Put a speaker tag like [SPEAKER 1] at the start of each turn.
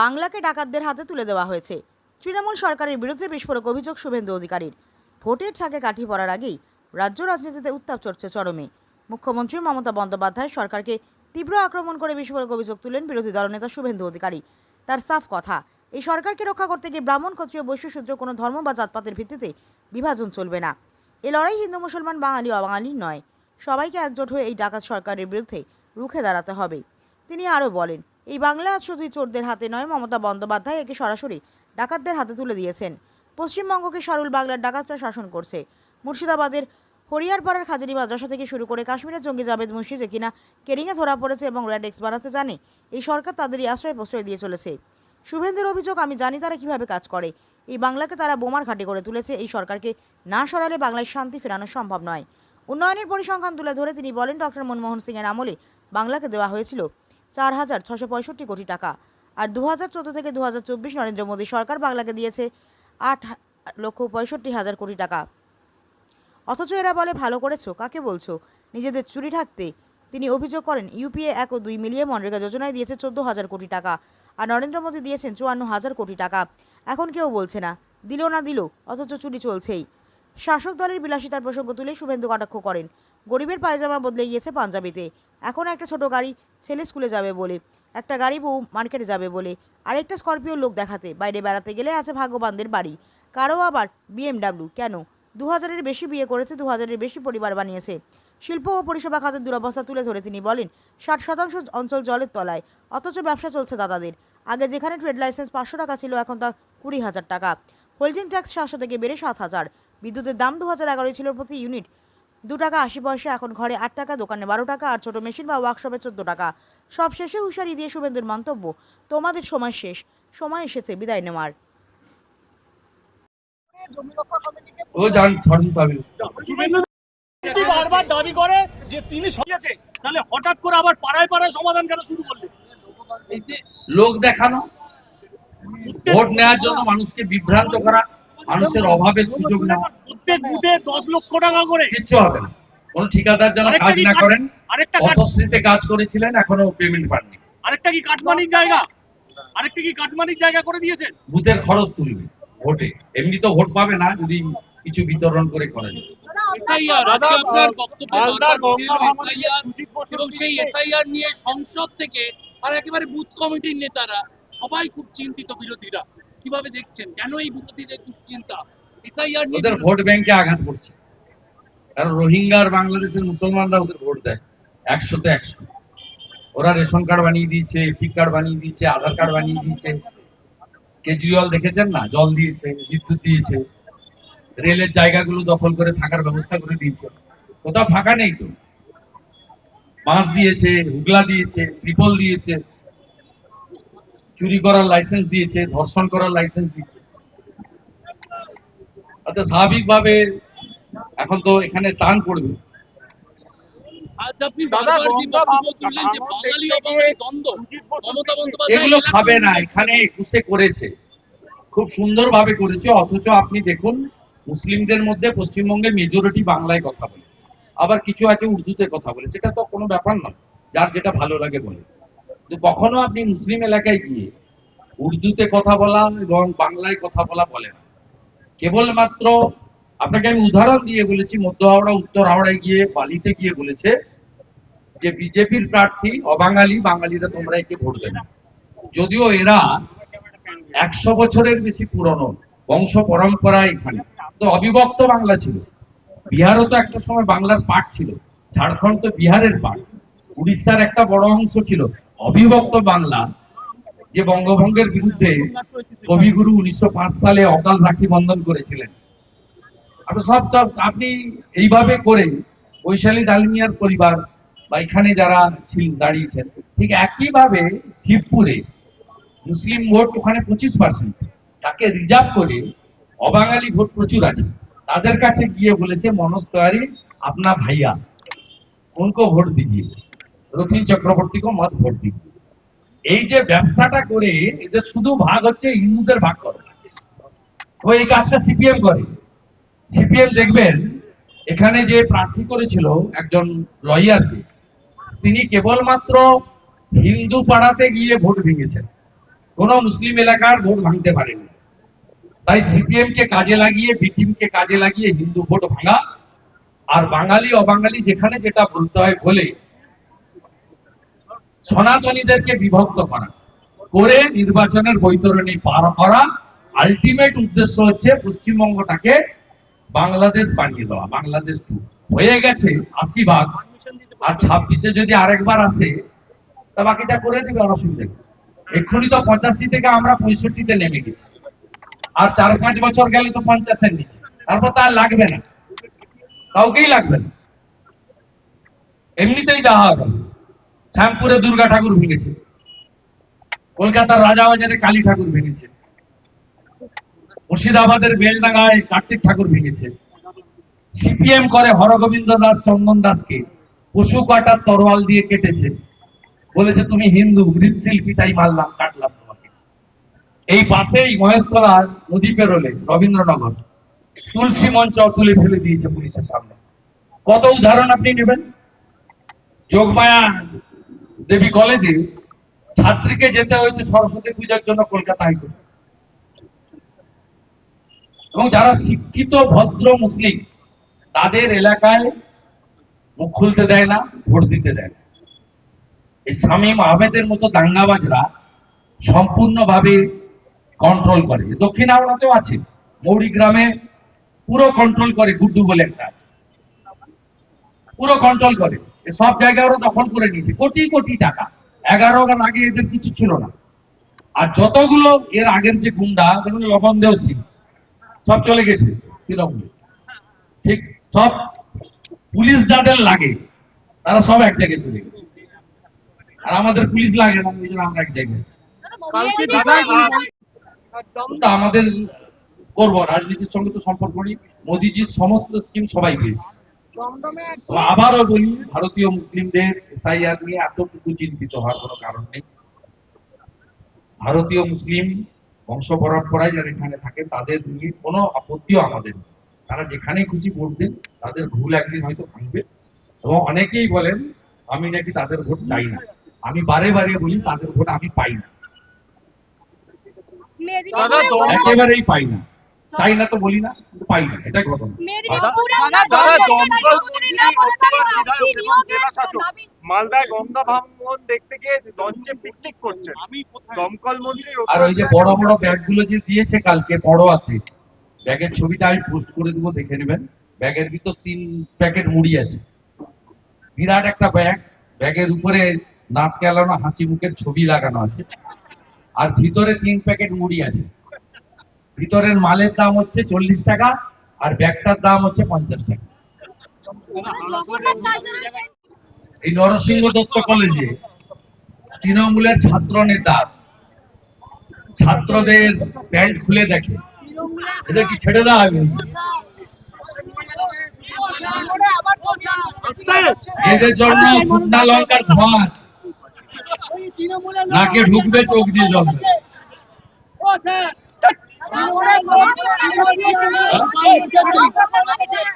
[SPEAKER 1] বাংলাকে ডাকাতদের হাতে তুলে দেওয়া হয়েছে। তৃণমূল সরকারের বিরুদ্ধে বিস্ফোরক অভিযোগ শুভেন্দু অধিকারীর। ভোটের ঠাকে কাঠি পড়ার আগেই রাজ্য রাজনীতিতে উত্তাপ চড়ছে চরমে। মুখ্যমন্ত্রী মমতা বন্দ্যোপাধ্যায় সরকারকে তীব্র আক্রমণ করে বিস্ফোরক অভিযোগ তুলেন বিরোধী দলনেতা শুভেন্দু অধিকারী। তার সাফ কথা, এই সরকারকে রক্ষা করতে গিয়ে ব্রাহ্মণ, ক্ষত্রিয় বৈশ্যসূত্র কোনো ধর্ম বা জাতপাতের ভিত্তিতে বিভাজন চলবে না। এ লড়াই হিন্দু, মুসলমান, বাঙালি অবাঙালি নয়। সবাইকে একজোট হয়ে এই ডাকাত সরকারের বিরুদ্ধে রুখে দাঁড়াতে হবে। তিনি আরও বলেন এই বাংলা আজ শুধুই চোরদের হাতে নয়, মমতা বন্দ্যোপাধ্যায় একে সরাসরি ডাকাতদের হাতে তুলে দিয়েছেন। পশ্চিমবঙ্গকে সারুল বাংলার ডাকাতরা শাসন করছে। মুর্শিদাবাদের হরিয়ারপাড়ার খাজারি মাদ্রাসা থেকে শুরু করে কাশ্মীরের জঙ্গি জাভেদ মুন্সি যে কিনা কেরিংয়ে ধরা পড়েছে এবং র্যাডেক্স বানাতে জানে, এই সরকার তাদেরই আশ্রয় প্রশ্রয় দিয়ে চলেছে। শুভেন্দুর অভিযোগ, আমি জানি তারা কীভাবে কাজ করে। এই বাংলাকে তারা বোমার ঘাটে করে তুলেছে। এই সরকারকে না সরালে বাংলায় শান্তি ফেরানো সম্ভব নয়। উন্নয়নের পরিসংখ্যান তুলে ধরে তিনি বলেন, ডক্টর মনমোহন সিংয়ের আমলে বাংলাকে দেওয়া হয়েছিল চার হাজার ছশো পঁয়ষট্টি কোটি টাকা। আর দু হাজার চোদ্দ থেকে দু হাজার চব্বিশ নরেন্দ্র মোদী সরকার বাংলাকে দিয়েছে আট লক্ষ পঁয়ষট্টি হাজার কোটি টাকা। অথচ এরা বলে, ভালো করেছ, কাকে বলছো? নিজেদের চুরি ঢাকতে। তিনি অভিযোগ করেন, ইউপিএ এক ও দুই মিলিয়ে মনরেগা যোজনায় দিয়েছে চোদ্দ হাজার কোটি টাকা, আর নরেন্দ্র মোদী দিয়েছেন চুয়ান্ন হাজার কোটি টাকা। এখন কেউ বলছে না, দিল না দিল, অথচ চুরি চলছেই। শাসক দলের বিলাসিতার প্রসঙ্গ তুলে শুভেন্দু কটাক্ষ করেন গরিবের পায়জামা বদলে গিয়েছে পাঞ্জাবিতে। এখন একটা ছোট গাড়ি ছেলে স্কুলে যাবে বলে, একটা গাড়ি বউ মার্কেটে যাবে বলে, আরেকটা স্করপিও লোক দেখাতে, বাইরে বেড়াতে গেলে আছে ভাগ্যবানদের বাড়ি। কারও আবার বিএমডাব্লিউ কেন? দু হাজারের বেশি বিয়ে করেছে দু হাজারের বেশি পরিবার বানিয়েছে। শিল্প ও পরিষেবা খাতের দুরবস্থা তুলে ধরে তিনি বলেন, ষাট শতাংশ অঞ্চল জলের তলায়, অথচ ব্যবসা চলছে দাদাদের। আগে যেখানে ট্রেড লাইসেন্স পাঁচশো টাকা ছিল, এখন তা কুড়ি হাজার টাকা। হোল্ডিং ট্যাক্স সাতশো থেকে বেড়ে সাত হাজার। বিদ্যুতের দাম দু হাজার এগারোই ছিল প্রতি ইউনিট। দু টাকা আশি পয়সা এখন ঘরে আট টাকা দোকানে বারো টাকা আর ছোট মেশিন বা ওয়ার্কশপে চোদ্দ টাকা। সব শেষে হুঁশিয়ারি দিয়ে শুভেন্দুর মন্তব্য তোমাদের সময় শেষ সময় এসেছে বিদায় নেওয়ার।
[SPEAKER 2] ও জান ছড়িয়ে পাবে।
[SPEAKER 3] শুভেন্দু কিন্তু বারবার দাবি করে যে তিনি সরিয়েছে তাহলে হঠাৎ করে আবার পাড়ায় পাড়ায় সমাধান কেন শুরু করলেন
[SPEAKER 2] লোক দেখানো ভোট নেওয়ার জন্য মানুষকে বিভ্রান্ত করা মানুষের অভাবের সুযোগ নেওয়া
[SPEAKER 3] প্রত্যেক বুথে দশ লক্ষ টাকা করে।
[SPEAKER 2] কিচ্ছু হবে না। কোন ঠিকাদার যেন কাজ না করেন পথশ্রীতে কাজ করেছিলেন এখনও পেমেন্ট পাননি।
[SPEAKER 3] আরেকটা কি কাটমানির জায়গা? আরেকটা কি কাটমানির জায়গা করে দিয়েছেন?
[SPEAKER 2] বুথের খরচ তুলবে ভোটে। এমনি তো ভোট পাবে না যদি কিছু বিতরণ করে করেন
[SPEAKER 4] এবং সেই এসআইআর নিয়ে সংসদ থেকে আর একেবারে বুথ কমিটির নেতারা সবাই খুব চিন্তিত বিরোধীরা। কীভাবে দেখছেন? কেন এই বিরোধীদের দুশ্চিন্তা?
[SPEAKER 2] ওদের ভোট ব্যাংকে আঘাত করছে। কারণ রোহিঙ্গা আর বাংলাদেশের মুসলমানরা ওদের ভোট দেয় একশোতে একশো। ওরা রেশন কার্ড বানিয়ে দিয়েছে কার্ড বানিয়ে দিয়েছে আধার কার্ড বানিয়ে দিয়েছে। কেজরিওয়াল দেখেছেন না? জল দিয়েছে বিদ্যুৎ দিয়েছে। রেলের জায়গাগুলো দখল করে থাকার ব্যবস্থা করে দিয়েছে। কোথাও ফাঁকা নেই তো। বাঁশ দিয়েছে হুগলা দিয়েছে ত্রিপল দিয়েছে। চুরি করার লাইসেন্স দিয়েছে ধর্ষণ করার লাইসেন্স দিয়েছে। অর্থাৎ স্বাভাবিকভাবে এখন তো এখানে টান পড়বে। এগুলো খাবে না এখানে একুশে করেছে। খুব সুন্দরভাবে করেছে অথচ আপনি দেখুন মুসলিমদের মধ্যে পশ্চিমবঙ্গে মেজরিটি বাংলায় কথা বলে। আবার কিছু আছে উর্দুতে কথা বলে সেটা তো কোনো ব্যাপার নয় যার যেটা ভালো লাগে বলে। কখনো আপনি মুসলিম এলাকায় গিয়ে উর্দুতে কথা বলা এবং বাংলায় কথা বলা বলে না। কেবলমাত্র আপনাকে আমি উদাহরণ দিয়ে বলেছি, মধ্য হাওড়া, উত্তর হাওড়ায় গিয়ে, বালিতে গিয়ে বলেছে যে বিজেপির প্রার্থী অবাঙালি, বাঙালিরা তোমরা একে ভোট দেবে যদিও এরা একশো বছরের বেশি পুরনো বংশ পরম্পরা এখানে। তো অবিভক্ত বাংলা ছিল। বিহারও তো একটা সময় বাংলার পার্ট ছিল। ঝাড়খণ্ড তো বিহারের পার্ট উড়িষ্যার একটা বড় অংশ ছিল। অবিভক্ত বাংলা যে বঙ্গভঙ্গের বিরুদ্ধে কবিগুরু উনিশশো পাঁচ সালে অকাল রাখি বন্ধন করেছিলেন। আপনি সব আপনি এইভাবে করে বৈশালী ডালমিয়ার পরিবার বা এখানে যারা ছিল, দাঁড়িয়েছেন, ঠিক একইভাবে শিবপুরে মুসলিম ভোট ওখানে পঁচিশ পার্সেন্ট তাকে রিজার্ভ করে অবাঙালি ভোট প্রচুর আছে। তাদের কাছে গিয়ে বলেছে, মনোজ তিওয়ারি, আপনা ভাইয়া উनको ভোট দিজিয়ে। রথিন চক্রবর্তী কো মত ভোট এই যে ব্যবসাটা করে, এদের শুধু ভাগ হচ্ছে হিন্দুদের ভাগ করে। ও এই কাজটা সিপিএম করে। সিপিএম দেখবেন, এখানে যে প্রার্থী করেছিল একজন লয়ারকে, তিনি কেবলমাত্র হিন্দু পাড়াতে গিয়ে ভোট ভেঙেছেন। কোন মুসলিম এলাকার ভোট ভাঙতে পারেনি। তাই সিপিএম কে কাজে লাগিয়ে বিটিএম কে কাজে লাগিয়ে হিন্দু ভোট ভাঙা, আর বাঙালি, অবাঙালি যেখানে যেটা বলতে হয় বলে সনাতনীদেরকে বিভক্ত করা, করে নির্বাচনের বৈতরণী পার করা। আলটিমেট উদ্দেশ্য হচ্ছে পশ্চিমবঙ্গটাকে বাংলাদেশ বানিয়ে দেওয়া। বাংলাদেশ টু। হয়ে গেছে আশি ভাগ। আর ছাব্বিশে যদি আরেকবার আসে, তা বাকিটা করে দিবে অসুবিধা এক্ষুনি তো পঁচাশি থেকে আমরা পঁয়ষট্টিতে নেমে গেছি। আর চার পাঁচ বছর গেলে তো পঞ্চাশের নিচে। তারপর তার লাগবে না। কাউকেই লাগবে না। এমনিতেই যাওয়া হবে। শ্যামপুরে দুর্গা ঠাকুর ভেঙেছে। কলকাতার রাজাবাজারে কালী ঠাকুর ভেঙেছে। মুর্শিদাবাদের বেলডাঙ্গায় কার্তিক ঠাকুর ভেঙেছে। সিপিএম করে হরগোবিন্দ দাস, চন্দন দাসকে পশু কাটার তরোয়াল দিয়ে কেটেছে। বলেছে, তুমি হিন্দু, মৃৎশিল্পী, তাই মারলাম, কাটলাম তোমাকে। এই পাশেই মহেশতলা নদী পেরোলে রবীন্দ্রনগর। তুলসী মঞ্চ তুলে ফেলে দিয়েছে পুলিশের সামনে। কত উদাহরণ আপনি নেবেন? যোগমায়া দেবী কলেজে ছাত্রীকে যেতে হয়েছে সরস্বতী পূজার জন্য কলকাতা হাইকোর্টে। এবং যারা শিক্ষিত, ভদ্র, মুসলিম, তাদের এলাকায় মুখ খুলতে দেয় না, ভোট দিতে দেয় না। এই শামীম আহমেদের মতো দাঙ্গাবাজরা সম্পূর্ণভাবে কন্ট্রোল করে। দক্ষিণ আওড়াতেও আছে। মৌরি গ্রামে পুরো কন্ট্রোল করে গুড্ডু বলে একটা। পুরো কন্ট্রোল করে। সব জায়গায় ওরা দখল করে নিয়েছে কোটি কোটি টাকা। এগারো গান আগে এদের কিছু ছিল না। আর যতগুলো এর আগের যে গুন্ডা দেখুন লবণ দেও সিং সব চলে গেছে তৃণমূলে। ঠিক সব পুলিশ যাদের লাগে তারা সব এক জায়গায় চলে গেছে। আর আমাদের পুলিশ লাগে না ওই জন্য আমরা এক জায়গায়। আমাদের করব রাজনীতির সঙ্গে তো সম্পর্ক নেই। মোদিজির সমস্ত স্কিম সবাই পেয়েছে। আবারও বলি ভারতীয় মুসলিমদের এসআইআর নিয়ে এতটুকু চিন্তিত হওয়ার কোনো কারণ নেই। ভারতীয় মুসলিম বংশ পরম্পরায় যারা এখানে থাকে তাদের নিয়ে কোনো আপত্তিও আমাদের নেই। তারা যেখানে খুশি ভোট দেন তাদের ভুল একদিন হয়তো ভাঙবে। এবং অনেকেই বলেন আমি নাকি তাদের ভোট চাই না। আমি বারে বারে বলি তাদের ভোট আমি পাই না। একেবারেই পাই না। চাই না তো বলি না কিন্তু পাই না এটাই ঘটনা
[SPEAKER 3] দাদা দমকল মালদায় গঙ্গা ভাঙন দেখতে গিয়ে লঞ্চে পিকনিক করছে। দমকল
[SPEAKER 2] আর ওই যে বড় বড় ব্যাগগুলো যে দিয়েছে কালকে ব্যাগের ছবিটা আমি পোস্ট করে দেবো দেখে নেবেন। ব্যাগের ভিতর তিন প্যাকেট মুড়ি আছে। বিরাট একটা ব্যাগ ব্যাগের উপরে নাক কেলানো হাসি মুখের ছবি লাগানো আছে। আর ভিতরে তিন প্যাকেট মুড়ি আছে। ভিতরের মালের দাম হচ্ছে চল্লিশ টাকা আর ব্যাগটার দাম হচ্ছে পঞ্চাশ টাকা। এই নরসিংহ দত্ত কলেজে তৃণমূলের ছাত্র নেতা, ছাত্রদের প্যান্ট খুলে দেখে। এদের কি ছেড়ে দেওয়া হবে? এদের জন্য শুকনা লঙ্কার ধোঁয়া। নাকে ঢুকবে চোখ দিয়ে জল। দেবে।
[SPEAKER 5] ও স্যার